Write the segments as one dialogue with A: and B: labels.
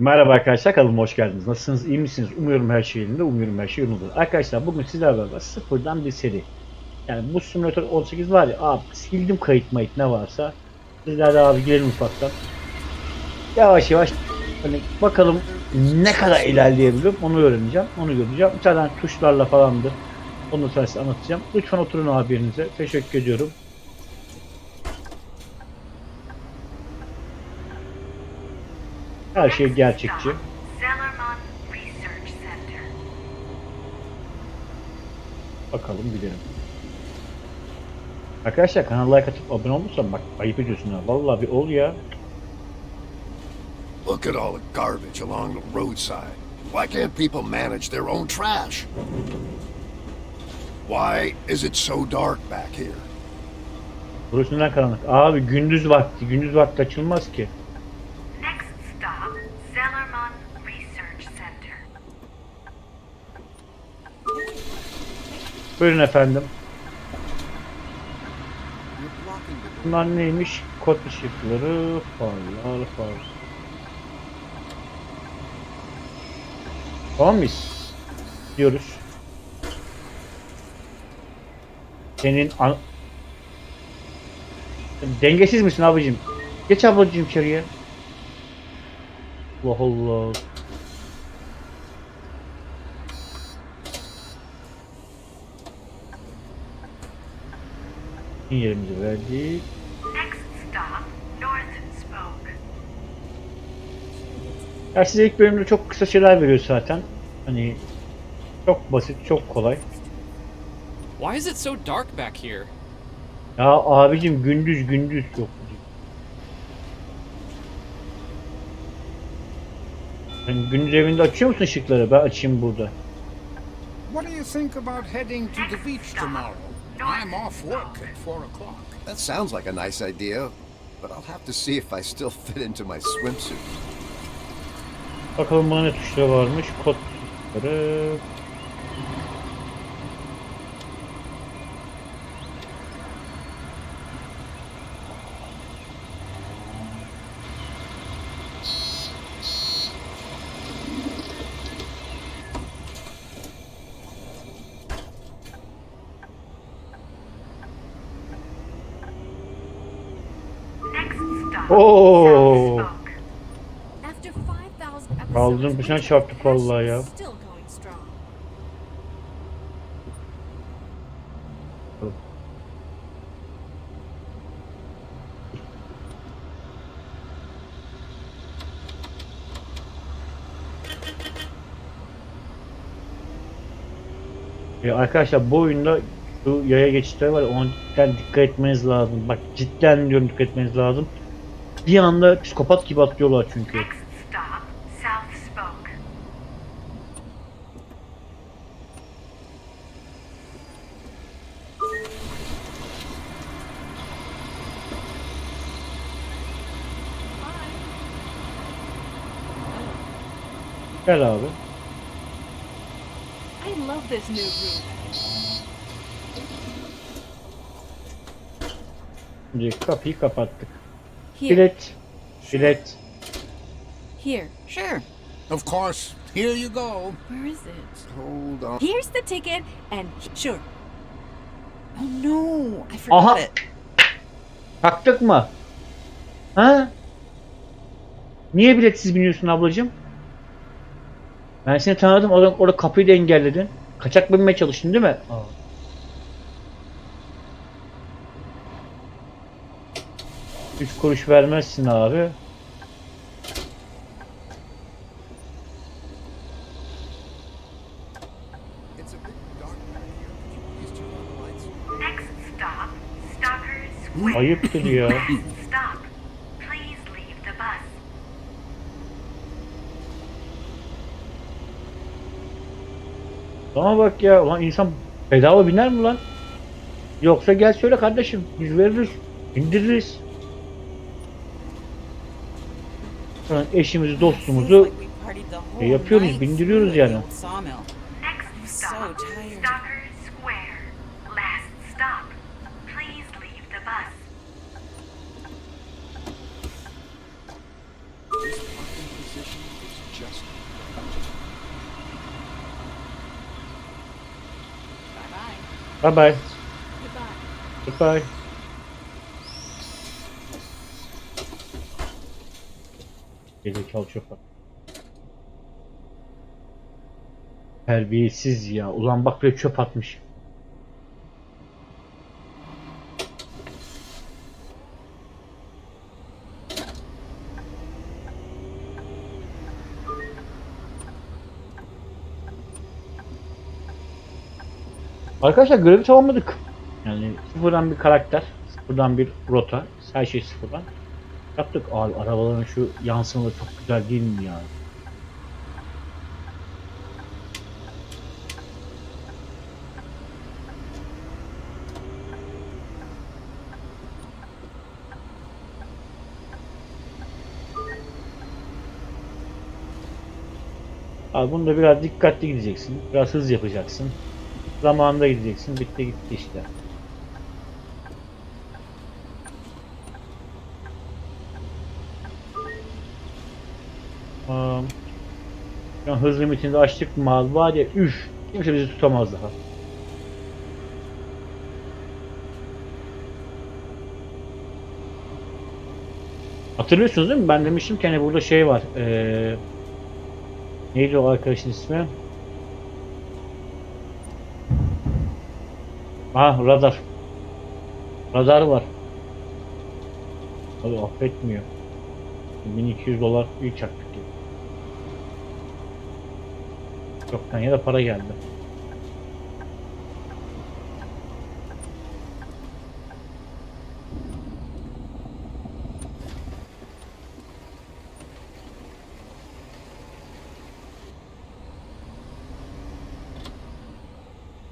A: Merhaba arkadaşlar kanalıma hoş geldiniz. Nasılsınız? iyi misiniz? Umuyorum her şey yerinde. Umuyorum her şey yolunda. Arkadaşlar bugün sizlerle beraber sıfırdan bir seri. Yani bu simülatör 18 var ya abi sildim kayıt mayıt ne varsa. Sizlerle abi girelim ufaktan. Yavaş yavaş hani bakalım ne kadar ilerleyebilirim onu öğreneceğim. Onu göreceğim. Zaten tuşlarla falandır. Onu size anlatacağım. Lütfen oturun abi. Teşekkür ediyorum. Her şey gerçekçi. Bakalım gidelim. Arkadaşlar kanala like atıp abone olursan bak ayıp ediyorsun ha. Vallahi bir ol ya.
B: Look at all the garbage along the roadside. Why can't people manage their own trash? Why is it so dark back here?
A: Burası neden karanlık? Abi gündüz vakti. Gündüz vakti açılmaz ki.
C: Next stop, Zellerman Research Center.
A: Buyurun efendim. Bunlar neymiş? Kod ışıkları, farlar, far. Tamam mıyız? Diyoruz. Senin an... Dengesiz misin abicim? Geç ablacığım içeriye. Allah Allah. Yerimizi verdik. Ya size ilk bölümde çok kısa şeyler veriyor zaten. Hani çok basit, çok kolay.
D: Why is it so dark back here?
A: Ya abicim gündüz gündüz yok. Sen gündüz evinde açıyor musun ışıkları? Ben açayım burada.
E: What do you think about heading to the beach tomorrow? I'm off work at 4 o'clock.
B: That sounds like a nice idea, but I'll have to see if I still fit into my swimsuit.
A: Bakalım bana ne tuşları varmış. Kod tuşları.
C: Next stop,
A: Oo.
C: South Spoke.
F: After 5,000 episodes,
A: Kaldırım kuşuna çarptık vallahi ya. Ya arkadaşlar bu oyunda şu yaya geçişleri var ya ona cidden dikkat etmeniz lazım. Bak cidden diyorum dikkat etmeniz lazım. Bir anda psikopat gibi atlıyorlar çünkü. Gel abi.
F: I love this new room.
A: Şimdi kapıyı kapattık.
F: Here,
A: Bilet. Bilet.
F: here.
E: Sure. Of course. Here you go.
F: Where is it?
B: Hold on.
F: Here's the ticket, and sure. Oh no, I forgot
A: Aha.
F: it.
A: Taktık mı? Ha? Niye biletsiz biniyorsun ablacığım? Ben seni tanıdım. Orada, orada kapıyı da engelledin. Kaçak binmeye çalıştın değil mi? Aa. 3 kuruş vermezsin abi. Ayıptır ya. Ama bak ya lan insan bedava biner mi lan? Yoksa gel söyle kardeşim biz veririz, indiririz. eşimizi, dostumuzu e, yapıyoruz, bindiriyoruz yani. Bye bye.
F: Goodbye.
A: Goodbye. Çöp Terbiyesiz ya. Ulan bak buraya çöp atmış. Arkadaşlar görevi tamamladık. Yani sıfırdan bir karakter, sıfırdan bir rota, her şey sıfırdan. Yaptık. Abi arabaların şu yansımaları çok güzel değil mi ya? Abi bunu da biraz dikkatli gideceksin. Biraz hız yapacaksın. Zamanında gideceksin. Bitti gitti işte. Tamam. Şu hız limitini açtık abi var ya üf. Kimse bizi tutamaz daha. Hatırlıyorsunuz değil mi? Ben demiştim ki hani burada şey var. Eee neydi o arkadaşın ismi? Ha radar. Radar var. Abi affetmiyor. 1200 dolar ilk çaktık gibi. Çoktan ya da para geldi.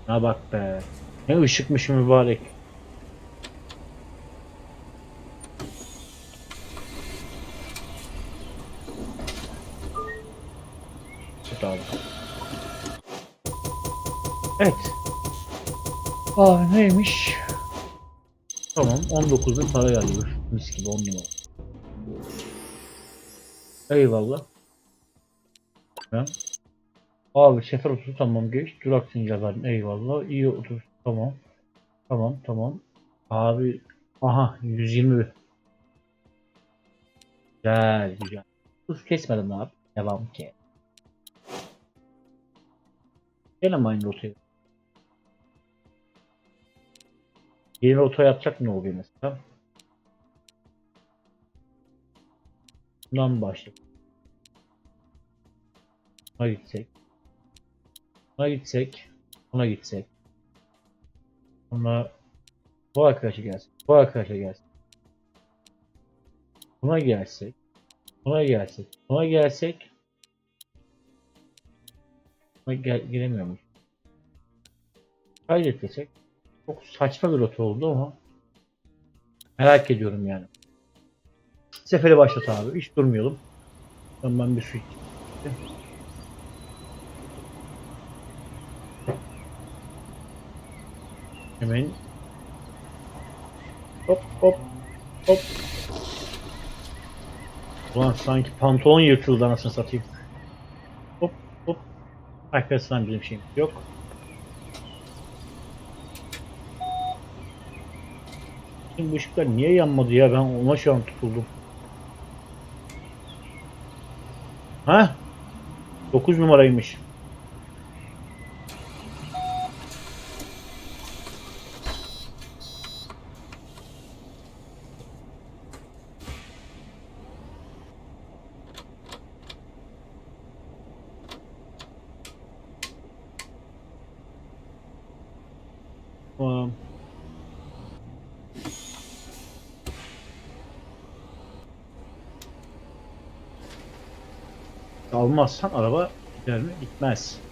A: Ha bak be. Ne ışıkmış mübarek. Tut abi. Evet. Aa neymiş? Tamam 19 bin para geldi. Üf, Mis gibi 10 numara. Eyvallah. Ben. Abi sefer otur tamam geç. Durak sincaların eyvallah. İyi otur tamam. Tamam tamam. Abi aha 120 bin. Güzel güzel. Tuz kesmedim abi. Devam ki. Gene aynı rotayı? Yeni rota yapacak ne oluyor mesela? Bundan başlayalım. Buna gitsek. Buna gitsek. Buna gitsek. Sonra bu arkadaşa gelsin. Bu arkadaşa gelsin. Buna gelsek. Buna gelsek. Buna gelsek. Buna gel giremiyormuş. Kaydet desek. Çok saçma bir rota oldu ama merak ediyorum yani. Seferi başlat abi. Hiç durmayalım. Ben, bir su içeyim. Hemen hop hop hop Ulan sanki pantolon yırtıldı anasını satayım. Hop hop Arkasından bizim şeyimiz yok. Şimdi bu ışıklar niye yanmadı ya ben ona şu an tutuldum. Ha? 9 numaraymış. Tamam. Almazsan araba gider mi? Gitmez.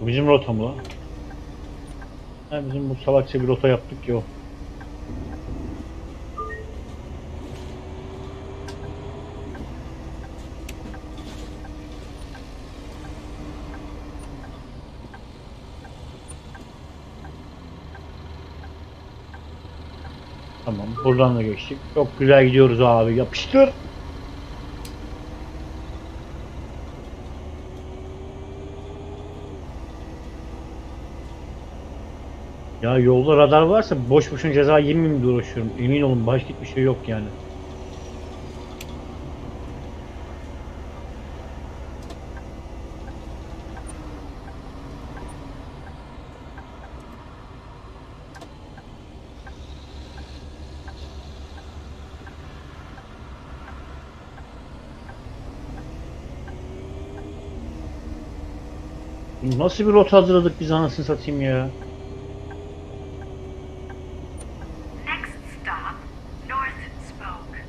A: Bu bizim rota mı lan? Ha, bizim bu salakça bir rota yaptık ya o. Tamam buradan da geçtik. Çok güzel gidiyoruz abi yapıştır. Ya yolda radar varsa boş boşuna ceza yemeyeyim diye uğraşıyorum. Emin olun başka hiçbir şey yok yani. Nasıl bir rota hazırladık biz anasını satayım ya.
C: Next stop, North Spoke.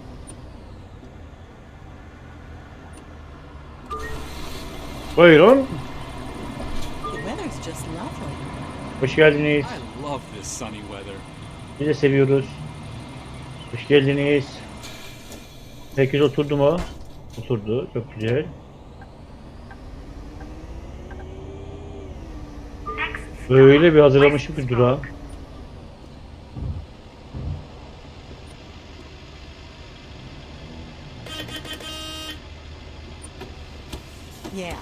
A: Buyurun. Hoş geldiniz.
D: I love this sunny weather.
A: Biz de seviyoruz. Hoş geldiniz. Herkes oturdu mu? Oturdu. Çok güzel. Böyle bir hazırlamışım ki durağı.
F: Yeah,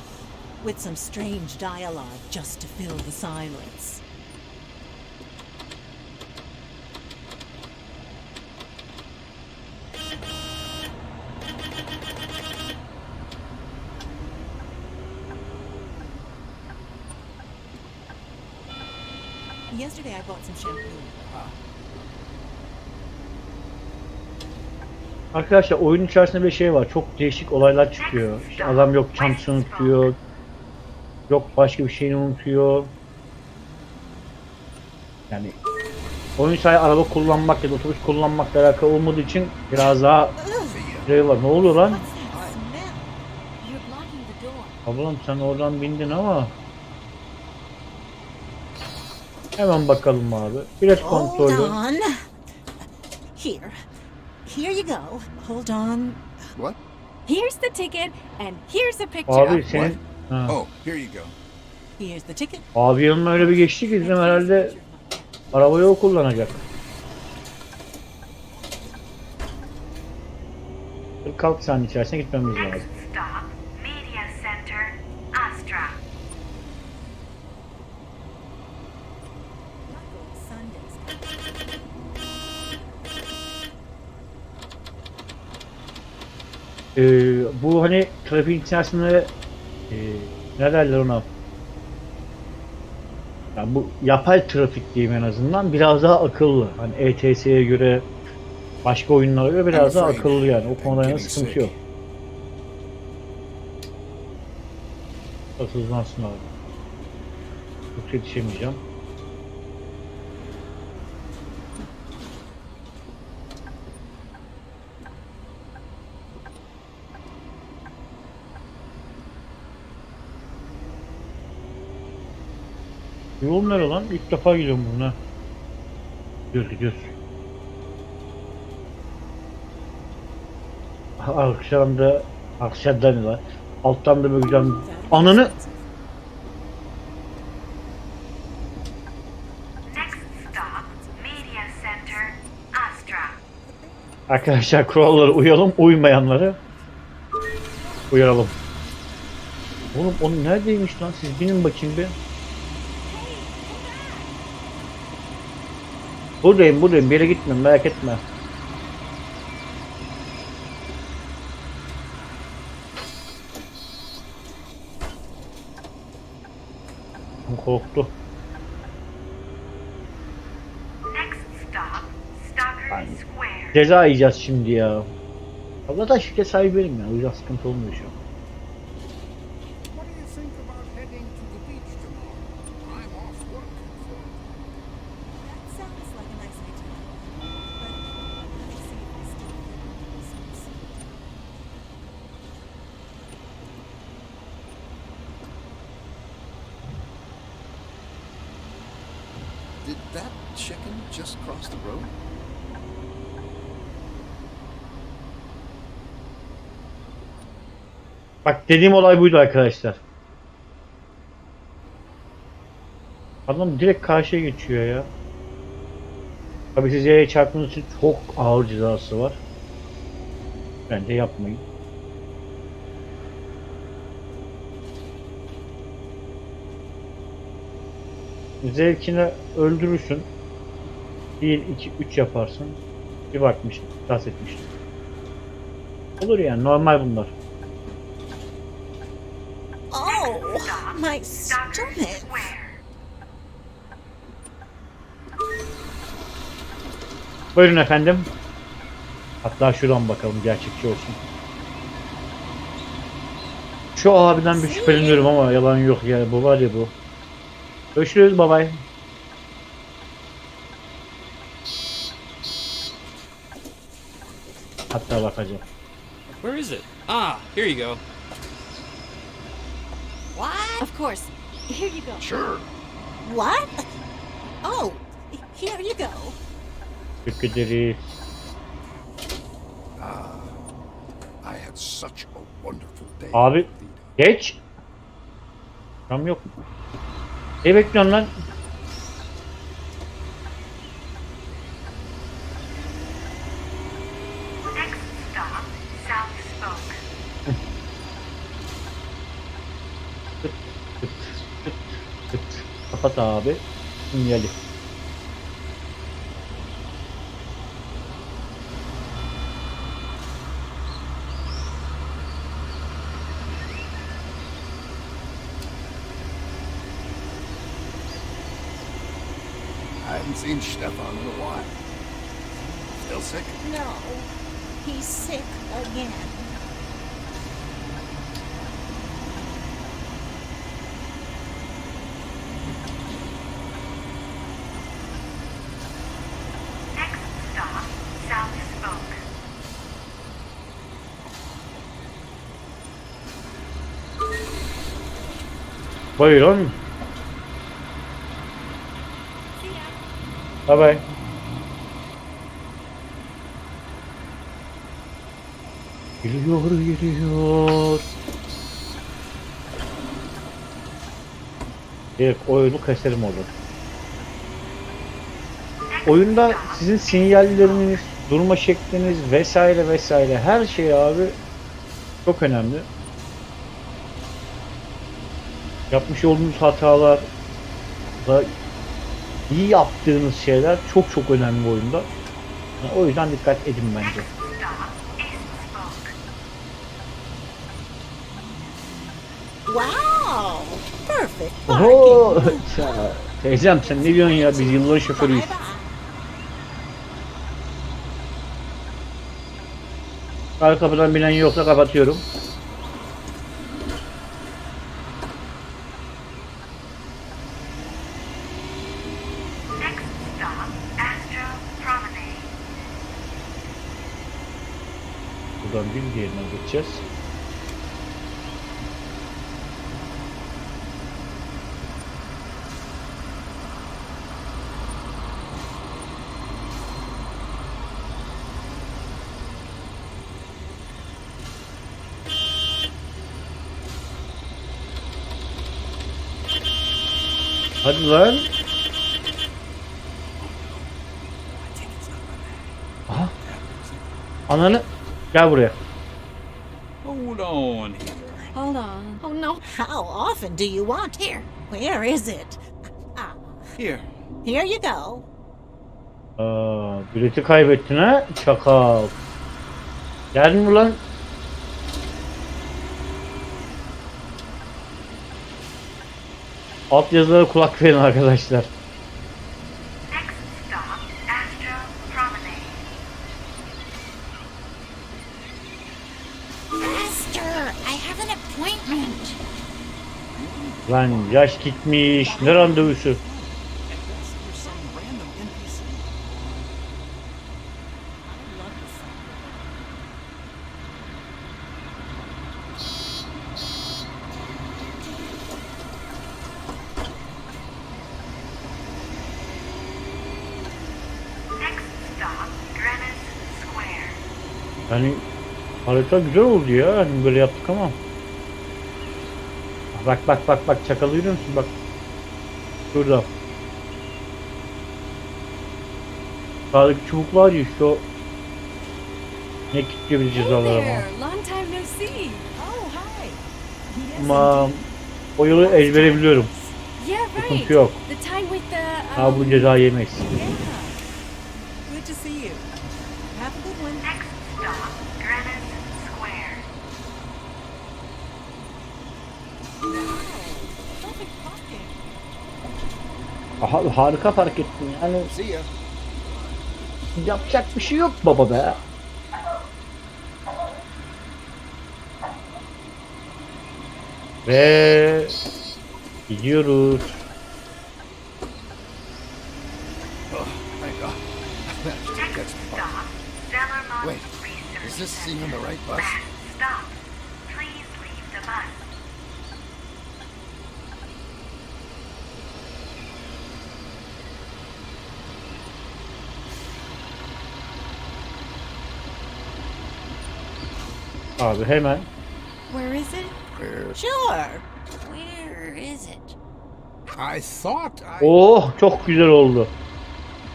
F: with some strange dialogue just to fill the silence. Yesterday I bought some shampoo.
A: Arkadaşlar oyun içerisinde bir şey var. Çok değişik olaylar çıkıyor. İşte adam yok çantasını unutuyor. Yok başka bir şeyini unutuyor. Yani oyun sahibi araba kullanmak ya da otobüs kullanmakla alakalı olmadığı için biraz daha şey var. Ne oluyor lan? Ablam sen oradan bindin ama Hemen bakalım abi. Bilet
F: Hold
A: kontrolü.
F: on. Here. Here you go. Hold on.
B: What?
G: Here's the ticket, and here's a picture.
A: Abi senin ha.
E: Oh, here you go.
F: Here's the ticket.
A: Abi yanıma öyle bir geçti ki dedim herhalde arabayı o kullanacak. 46 saniye içerisinde gitmemiz lazım. Ee, bu hani trafiğin içerisinde e, ne derler ona? Yani bu yapay trafik diyeyim en azından biraz daha akıllı. Hani ETS'ye göre başka oyunlara göre biraz daha akıllı yani. O konuda yana sıkıntı yok. Biraz hızlansın abi. Çok yetişemeyeceğim. Yol nere lan? İlk defa gidiyorum buna. Gidiyoruz gidiyoruz. Akşam da akşamdan da alttan da böyle güzel ananı arkadaşlar kurallara uyalım uymayanları uyaralım. Oğlum onun neredeymiş lan siz binin bakayım bir. Buradayım buradayım bir yere gitmiyorum merak etme. Korktu.
C: Square.
A: Ceza yiyeceğiz şimdi ya. Allah'tan şirket sahibi benim ya. O yüzden sıkıntı olmuyor şu an.
E: What do you think about heading to the beach tomorrow? I'm off work.
F: That sounds like a nice idea. But let me see if I still fit in this one.
B: Did that chicken just cross the road?
A: Bak dediğim olay buydu arkadaşlar. Adam direkt karşıya geçiyor ya. Tabii siz yaya çarptığınız için çok ağır cezası var. Bence yapmayın. Zevkine öldürürsün. 1, 2, 3 yaparsın. Bir bakmış, tas etmiş. Olur yani normal bunlar.
F: Oh, my stomach.
A: Buyurun efendim. Hatta şuradan bakalım gerçekçi olsun. Şu abiden bir şüpheleniyorum ama yalan yok ya. Bu var ya bu. Görüşürüz babay. Hatta bakacağım.
D: Where is it? Ah, here you go.
F: What?
G: Of course. Here you go.
B: Sure.
F: What? Oh, here you go.
A: Teşekkür ederiz.
B: I had such a wonderful day.
A: Abi
B: Vita.
A: geç. Tam yok. Ne bekliyorsun lan? Kapat abi. Sinyali.
B: Stefan in
A: Buyurun. Bye bye. Geliyor, geliyor. Evet, oyunu keserim orada. Oyunda sizin sinyalleriniz, durma şekliniz vesaire vesaire her şey abi çok önemli. Yapmış olduğunuz hatalar da iyi yaptığınız şeyler çok çok önemli oyunda. Yani o yüzden dikkat edin bence.
F: Wow, perfect
A: Oho! Teyzem sen ne diyorsun ya? Biz yılların şoförüyüz. Arka kapıdan binen yoksa kapatıyorum.
C: Next stop, Astro Promenade.
A: Buradan bir diğerine geçeceğiz. Hadi lan. Aha. Ananı gel buraya.
D: Hold on here.
G: Hold on. Oh no.
F: How often do you want here? Where is it? Ah,
D: Here.
F: here you go.
A: Aa, bileti kaybettin ha? Çakal. Geldin mi lan? Alt yazılara kulak verin arkadaşlar. Lan yaş gitmiş. Ne randevusu?
D: At best, you're some random NPC.
C: Next stop, Greenwich Square.
A: Yani harita güzel oldu ya. Hani böyle yaptık ama. Bak bak bak bak çakalı görüyor musun? Bak. Şurada. Sağdaki çubuk var ya işte o ne kilitliyor bizi ama.
G: there. Long time no see.
F: Oh, hi. Yes,
A: Ama o yolu ezbere biliyorum.
G: Yeah, right.
A: Sıkıntı yok.
G: The time with the.
A: Ha
G: Um,
A: bu ceza yemeyiz.
F: Yeah. Good to see you. Have a good one.
C: Next stop, Greenwich
A: Aha, harika fark ettin yani yapacak bir şey yok baba be. Ve gidiyoruz.
B: Oh, Wait, is this
C: Center.
B: even the right bus?
C: Last stop. Please leave the bus.
A: Abi hemen
G: where is it?
F: Sure.
G: Where is it?
E: I thought I.
A: Oh çok güzel oldu.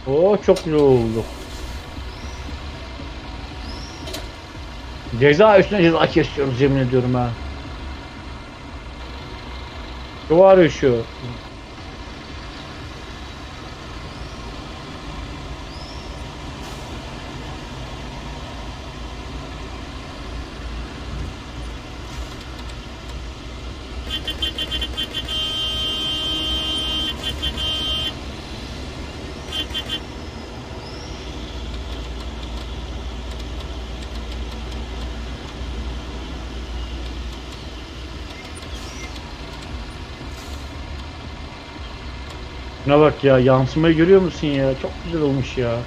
A: Oh çok güzel oldu. Ceza üstüne ceza kesiyoruz yemin ediyorum ha. Şu var ya şu. Şuna bak ya yansımayı görüyor musun ya? Çok güzel olmuş ya.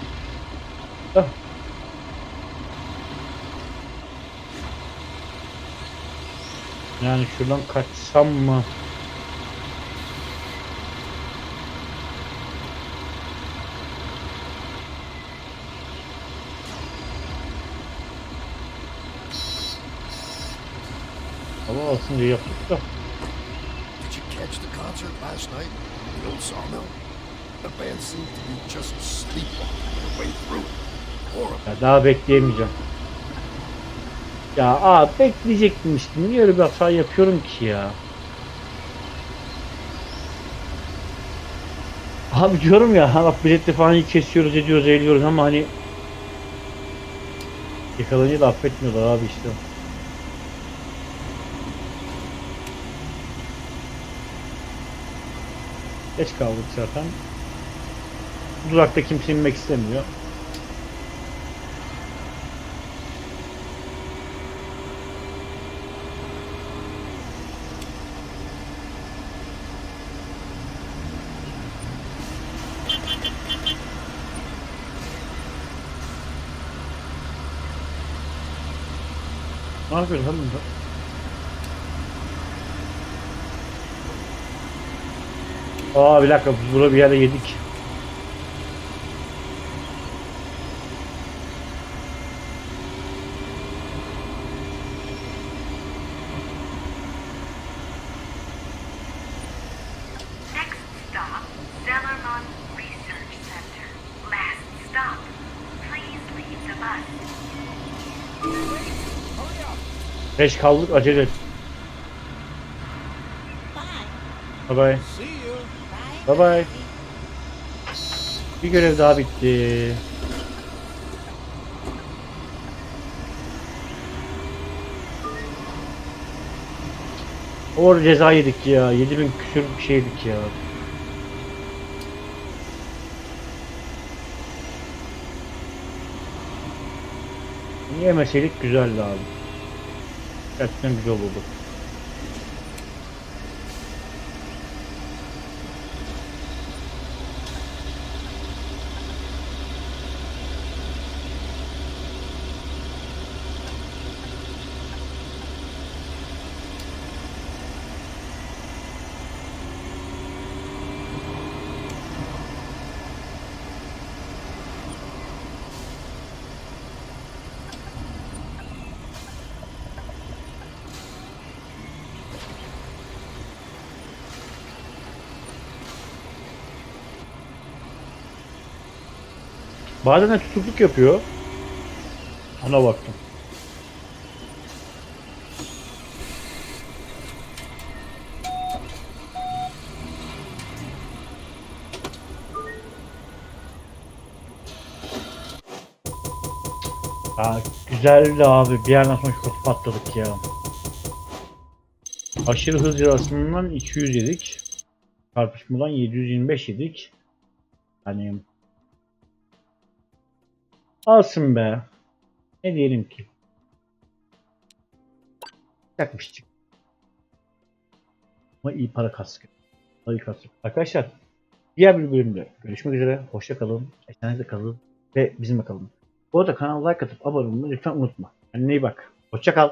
A: Hah. Yani şuradan kaçsam mı? Alsın diye yaptık da.
B: Did you catch the concert last night? The old sawmill? The band seemed to be just sleepwalking their way through.
A: Ya daha bekleyemeyeceğim. Ya aa bekleyecektim işte. Niye öyle bir hata yapıyorum ki ya? Abi diyorum ya bak bilette falan kesiyoruz ediyoruz eğiliyoruz ama hani yakalanınca da affetmiyorlar abi işte. Geç kaldık zaten. Durakta kimse inmek istemiyor. Ne yapıyorsun lan bunda? Aa bir dakika burada bir yerde yedik.
C: Next stop, Zellermont Research Center. Last stop. Please leave the bus.
E: Hurry up.
A: Geç kaldık acele et.
F: Bye. Bye
A: bye. Bye. Bir görev daha bitti. Orada ceza yedik ya. 7000 küsür bir şeydik ya. Yemeseydik güzeldi abi. Gerçekten güzel oldu. Bazen de tutukluk yapıyor. Ona baktım. Ya güzeldi abi. Bir yerden sonra çok patladık ya. Aşırı hız yarasından 200 yedik. Çarpışmadan 725 yedik. Hani alsın be. Ne diyelim ki? Yakmıştık. Ama iyi para kastık. İyi kastık. Arkadaşlar diğer bir bölümde görüşmek üzere. Hoşça kalın. Esenlikle kalın. Ve bizimle kalın. Bu arada kanala like atıp abone olmayı lütfen unutma. Kendine iyi bak. Hoşça kal.